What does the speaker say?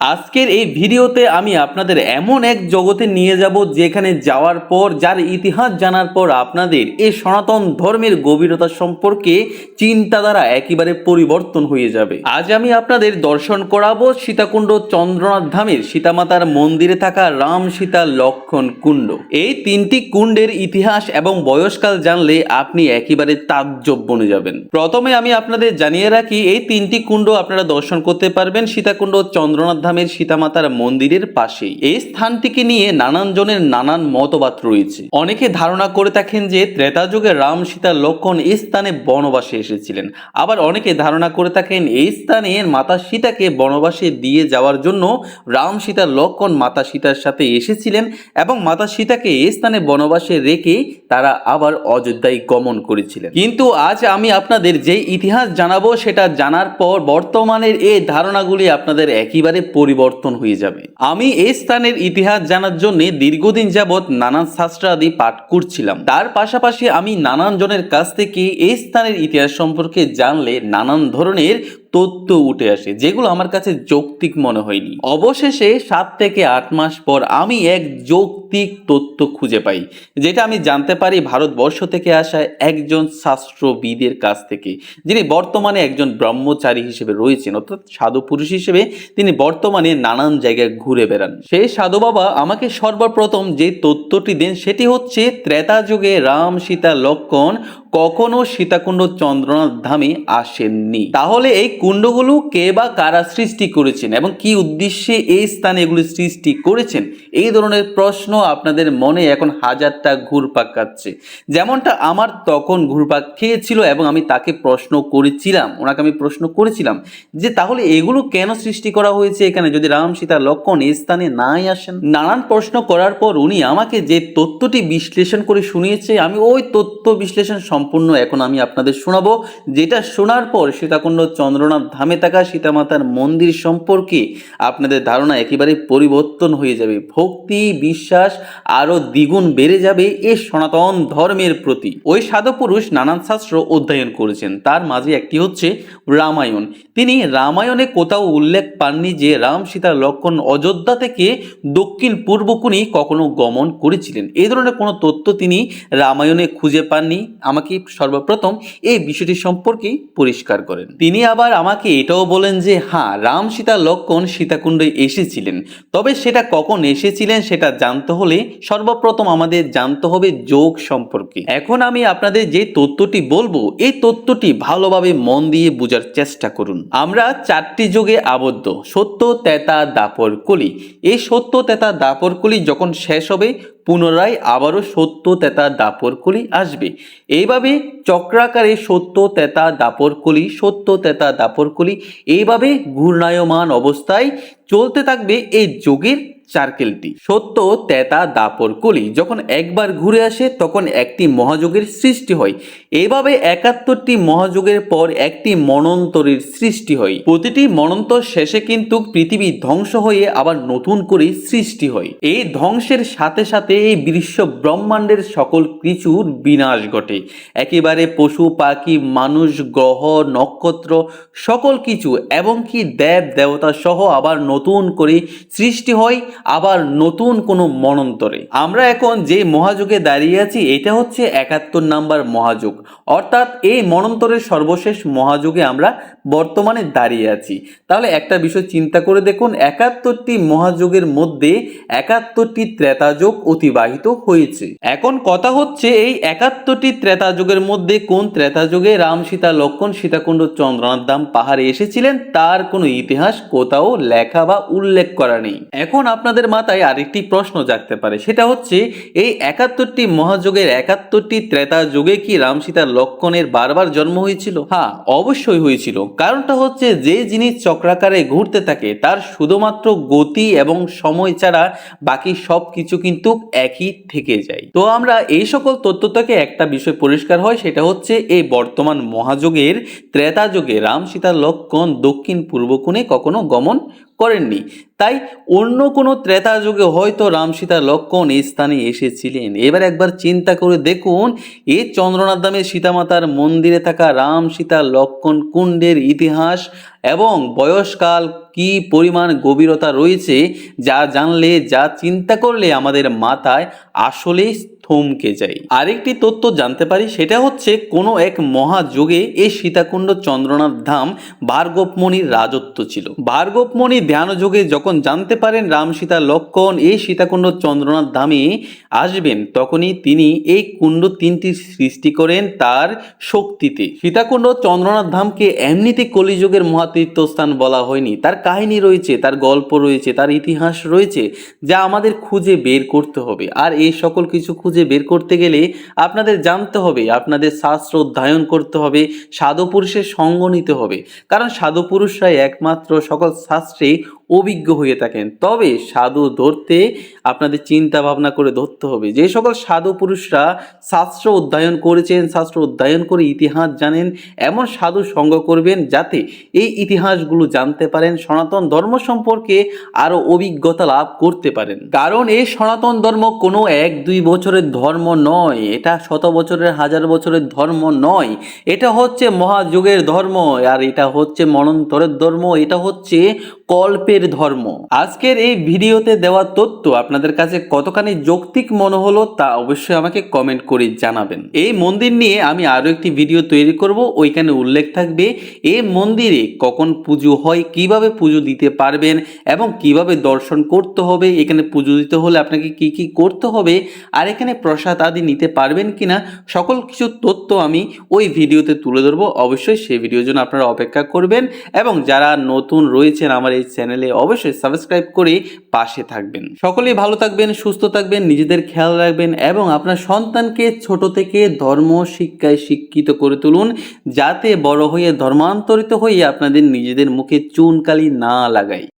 আজকের এই ভিডিওতে আমি আপনাদের এমন এক জগতে নিয়ে যাব যেখানে যাওয়ার পর, যার ইতিহাস জানার পর আপনাদের এই সনাতন ধর্মের গভীরতা সম্পর্কে চিন্তাধারা একেবারে পরিবর্তন হয়ে যাবে। আজ আমি আপনাদের দর্শন করাবো সীতাকুণ্ড চন্দ্রনাথ ধামের সীতামাতার মন্দিরে থাকা রাম সীতা লক্ষণ কুণ্ড। এই তিনটি কুণ্ডের ইতিহাস এবং বয়সকাল জানলে আপনি একেবারে তাজ্জব বনে যাবেন। প্রথমে আমি আপনাদের জানিয়ে রাখি, এই তিনটি কুণ্ড আপনারা দর্শন করতে পারবেন সীতাকুণ্ড চন্দ্রনাথ ধামের সীতামাতার মন্দিরের পাশেই। এই স্থানটিকে নিয়ে নানান জনের নানান মতবাদ রয়েছে। অনেকে ধারণা করে থাকেন যে ত্রেতা যুগে রাম সীতা লক্ষণ এই স্থানে বনবাসে এসেছিলেন। আবার অনেকে ধারণা করে থাকেন এই স্থানে মাতা সীতাকে বনবাসে দিয়ে যাওয়ার জন্য রাম সীতা লক্ষণ মাতা সীতার সাথে এসেছিলেন এবং মাতা সীতাকে এই স্থানে বনবাসে রেখে তারা আবার অযোধ্যায় গমন করেছিলেন। কিন্তু আজ আমি আপনাদের যে ইতিহাস জানাব সেটা জানার পর বর্তমানের এই ধারণাগুলি আপনাদের একেবারে পরিবর্তন হয়ে যাবে। আমি এই স্থানের ইতিহাস জানার জন্য দীর্ঘদিন যাবৎ নানান শাস্ত্রাদি পাঠ করছিলাম। তার পাশাপাশি আমি নানান জনের কাছ থেকে এই স্থানের ইতিহাস সম্পর্কে জানলে নানান ধরনের তথ্য উঠে আসে, যেগুলো আমার কাছে যৌক্তিক মনে হয়নি। অবশেষে সাত থেকে আট মাস পর আমি এক যৌক্তিক তথ্য খুঁজে পাই, যেটা আমি জানতে পারি ভারতবর্ষ থেকে আসা একজন শাস্ত্রবিদের কাছ থেকে। যিনি বর্তমানে একজন ব্রহ্মচারী হিসেবে রয়েছেন, অর্থাৎ সাধু পুরুষ হিসেবে তিনি বর্তমানে নানান জায়গায় ঘুরে বেড়ান। সেই সাধু বাবা আমাকে সর্বপ্রথম যে তথ্যটি দেন, সেটি হচ্ছে ত্রেতা যুগে রাম সীতা লক্ষণ কখনো সীতাকুণ্ড চন্দ্রনাথ ধামে আসেননি। তাহলে এই কুণ্ডগুলো কে বা কারা সৃষ্টি করেছেন এবং কি উদ্দেশ্যে এই স্থানে এগুলি সৃষ্টি করেছেন? এই ধরনের প্রশ্ন আপনাদের মনে এখন হাজারটা ঘুরপাক খাচ্ছে। যেমনটা আমার তখন ঘুরপাক খেয়েছিল এবং আমি তাকে প্রশ্ন করেছিলাম, ওনাকে আমি প্রশ্ন করেছিলাম যে তাহলে এগুলো কেন সৃষ্টি করা হয়েছে এখানে? যদি রাম সীতা লক্ষণ এই স্থানে নাই আসেন? নানান প্রশ্ন করার পর উনি আমাকে যে তথ্যটি বিশ্লেষণ করে শুনিয়েছে, আমি ওই তথ্য বিশ্লেষণ সম্পূর্ণ এখন আমি আপনাদের শোনাবো। যেটা শোনার পর সীতাকুণ্ড চন্দ্রনাথ ধামে থাকা সীতামাতার মন্দির সম্পর্কে আপনাদের ধারণা একেবারে পরিবর্তন হয়ে যাবে। ভক্তি, বিশ্বাস আরও দ্বিগুণ বেড়ে যাবে এই সনাতন ধর্মের প্রতি। ওই সাধু পুরুষ নানান শাস্ত্র অধ্যয়ন করেছেন। তার মাঝে একটি হচ্ছে রামায়ণ। তিনি রামায়ণে কোথাও উল্লেখ পাননি যে রাম সীতার লক্ষণ অযোধ্যা থেকে দক্ষিণ পূর্বকুনি কখনো গমন করেছিলেন। এই ধরনের কোনো তথ্য তিনি রামায়ণে খুঁজে পাননি। আমাকে সর্বপ্রথম এই বিষয়টি সম্পর্কে পরিষ্কার করেন। তিনি আবার আমাকে এটাও বলেন যে হ্যাঁ রাম সীতা লক্ষণ সীতাকুণ্ডে এসেছিলেন। তবে সেটা কখন এসেছিলেন সেটা জানতে হলে সর্বপ্রথম আমাদের জানতে হবে যোগ সম্পর্কে। এখন আমি আপনাদের যে তথ্যটি বলব, এই তথ্যটি ভালোভাবে মন দিয়ে বোঝার চেষ্টা করুন। আমরা চারটি যুগে আবদ্ধ। সত্য তেতা দাপর কলি। এই সত্য তেতা দাপর কলি যখন শেষ হবে, পুনরায় আবারও সত্য তেতা দাপর কলি আসবে। এইভাবে চক্রাকারে সত্য তেতা দাপর কলি, সত্য তেতা দাপর কলি, এইভাবে ঘূর্ণায়মান অবস্থায় চলতে থাকবে এই যোগের সার্কেলটি সত্য তেতা দাপর কলি যখন একবার ঘুরে আসে, তখন একটি মহাযোগের সৃষ্টি হয়। এইভাবে একাত্তরটি মহাযোগের পর একটি মনন্তরের সৃষ্টি হয়। প্রতিটি মনন্তর শেষে কিন্তু পৃথিবী ধ্বংস হয়ে আবার নতুন করে সৃষ্টি হয়। এই ধ্বংসের সাথে সাথে এই বিশ্ব ব্রহ্মাণ্ডের সকল কিছুর বিনাশ ঘটে। একেবারে পশু, পাখি, মানুষ, গ্রহ, নক্ষত্র, সকল কিছু এবং কি দেব দেবতা সহ আবার নতুন করে সৃষ্টি হয়। আবার নতুন কোনো মনন্তরে। আমরা এখন যে মহাযুগে দাঁড়িয়ে আছি, এটা হচ্ছে একাত্তর নাম্বার মহাযুগ। অর্থাৎ এই মনন্তরের সর্বশেষ মহাযুগে আমরা বর্তমানে দাঁড়িয়ে আছি। তাহলে একটা বিষয় চিন্তা করে দেখুন, একাত্তরটি মহাযুগের মধ্যে একাত্তরটি ত্রেতাযুগ অতিবাহিত হয়েছে। এখন কথা হচ্ছে, এই একাত্তরটি ত্রেতাযুগের মধ্যে কোন ত্রেতাযুগে রাম সীতা লক্ষণ সীতাকুণ্ড চন্দ্রনাথ দাম পাহাড়ে এসেছিলেন, তার কোনো ইতিহাস কোথাও লেখা বা উল্লেখ করা নেই। এখন আপনাদের মাথায় আরেকটি প্রশ্ন জাগতে পারে। সেটা হচ্ছে, এই একাত্তরটি মহাযুগের একাত্তরটি ত্রেতা যুগে কি রাম সীতার লক্ষণের বারবার জন্ম হয়েছিল? হ্যাঁ অবশ্যই হয়েছিল। কারণটা হচ্ছে, যে জিনিস চক্রাকারে ঘুরতে থাকে, তার শুধুমাত্র গতি এবং সময় ছাড়া বাকি সব কিছু কিন্তু একই থেকে যায়। তো আমরা এই সকল তথ্য থেকে একটা বিষয় পরিষ্কার হয়, সেটা হচ্ছে, এই বর্তমান মহাযুগের ত্রেতা যুগে রাম সীতার লক্ষণ দক্ষিণ পূর্ব কোণে কখনো গমন করেননি। তাই অন্য কোনো ত্রেতা যুগে হয়তো রাম সীতা লক্ষণ এই স্থানে এসেছিলেন। এবার একবার চিন্তা করে দেখুন, এ চন্দ্রনাথ দামের সীতামাতার মন্দিরে থাকা রাম সীতা লক্ষণ কুণ্ডের ইতিহাস এবং বয়সকাল কি পরিমাণ গভীরতা রয়েছে যা জানলে, যা চিন্তা করলে আমাদের মাথায় আসলেই থমকে যায়। আরেকটি তথ্য জানতে পারি, সেটা হচ্ছে কোনো এক মহাযুগে এই সীতাকুণ্ড চন্দ্রনাথ ধাম ভার্গবমণির রাজত্ব ছিল। ভার্গবমণি ধ্যান যুগে যখন জানতে পারেন রাম সীতা লক্ষণ এই সীতাকুণ্ড চন্দ্রনাথ ধামে আসবেন, তখনই তিনি এই কুণ্ড তিনটি সৃষ্টি করেন তার শক্তিতে। সীতাকুণ্ড চন্দ্রনাথ ধামকে এমনিতে কলিযুগের মহাতীর্থস্থান বলা হয়নি, তার কাহিনী রয়েছে, তার গল্প রয়েছে, তার ইতিহাস রয়েছে, যা আমাদের খুঁজে বের করতে হবে। আর এই সকল কিছু খুঁজে বের করতে গেলে আপনাদের জানতে হবে, আপনাদের শাস্ত্র অধ্যয়ন করতে হবে সাধু পুরুষের সঙ্গ নিতে হবে। কারণ সাধু পুরুষরাই একমাত্র সকল শাস্ত্রে অভিজ্ঞ হয়ে থাকেন। তবে সাধু ধরতে আপনাদের চিন্তা ভাবনা করে ধরতে হবে। যে সকল সাধু পুরুষরা শাস্ত্র অধ্যয়ন করেছেন, শাস্ত্র অধ্যয়ন করে ইতিহাস জানেন, এমন সাধু সঙ্গ করবেন যাতে এই ইতিহাসগুলো জানতে পারেন, সনাতন ধর্ম সম্পর্কে আরও অভিজ্ঞতা লাভ করতে পারেন। কারণ এই সনাতন ধর্ম কোনো এক, দুই বছরের ধর্ম নয়। এটা শত বছরের, হাজার বছরের ধর্ম নয়। এটা হচ্ছে মহাযুগের ধর্ম। আর এটা হচ্ছে মনন্তরের ধর্ম। এটা হচ্ছে কল্পের ধর্ম। আজকের এই ভিডিওতে দেওয়া তথ্য আপনাদের কাছে কতখানি যৌক্তিক মনে হলো তা অবশ্যই আমাকে কমেন্ট করে জানাবেন। এই মন্দির নিয়ে আমি আরও একটি ভিডিও তৈরি করব, ওইখানে উল্লেখ থাকবে এই মন্দিরে কখন পুজো হয়, কীভাবে পুজো দিতে পারবেন এবং কীভাবে দর্শন করতে হবে, এখানে পুজো দিতে হলে আপনাকে কি কি করতে হবে, আর এখানে প্রসাদ আদি নিতে পারবেন কিনা, সকল কিছু তথ্য আমি ওই ভিডিওতে তুলে ধরবো। অবশ্যই সেই ভিডিওর জন্য আপনারা অপেক্ষা করবেন এবং যারা নতুন রয়েছেন আমার এই চ্যানেলে অবশ্যই সাবস্ক্রাইব করে পাশে থাকবেন। সকলেই ভালো থাকবেন, সুস্থ থাকবেন, নিজেদের খেয়াল রাখবেন এবং আপনার সন্তানকে ছোট থেকে ধর্ম শিক্ষায় শিক্ষিত করে তুলুন, যাতে বড় হয়ে ধর্মান্তরিত হয়ে আপনাদের নিজেদের মুখে চুনকালি না লাগায়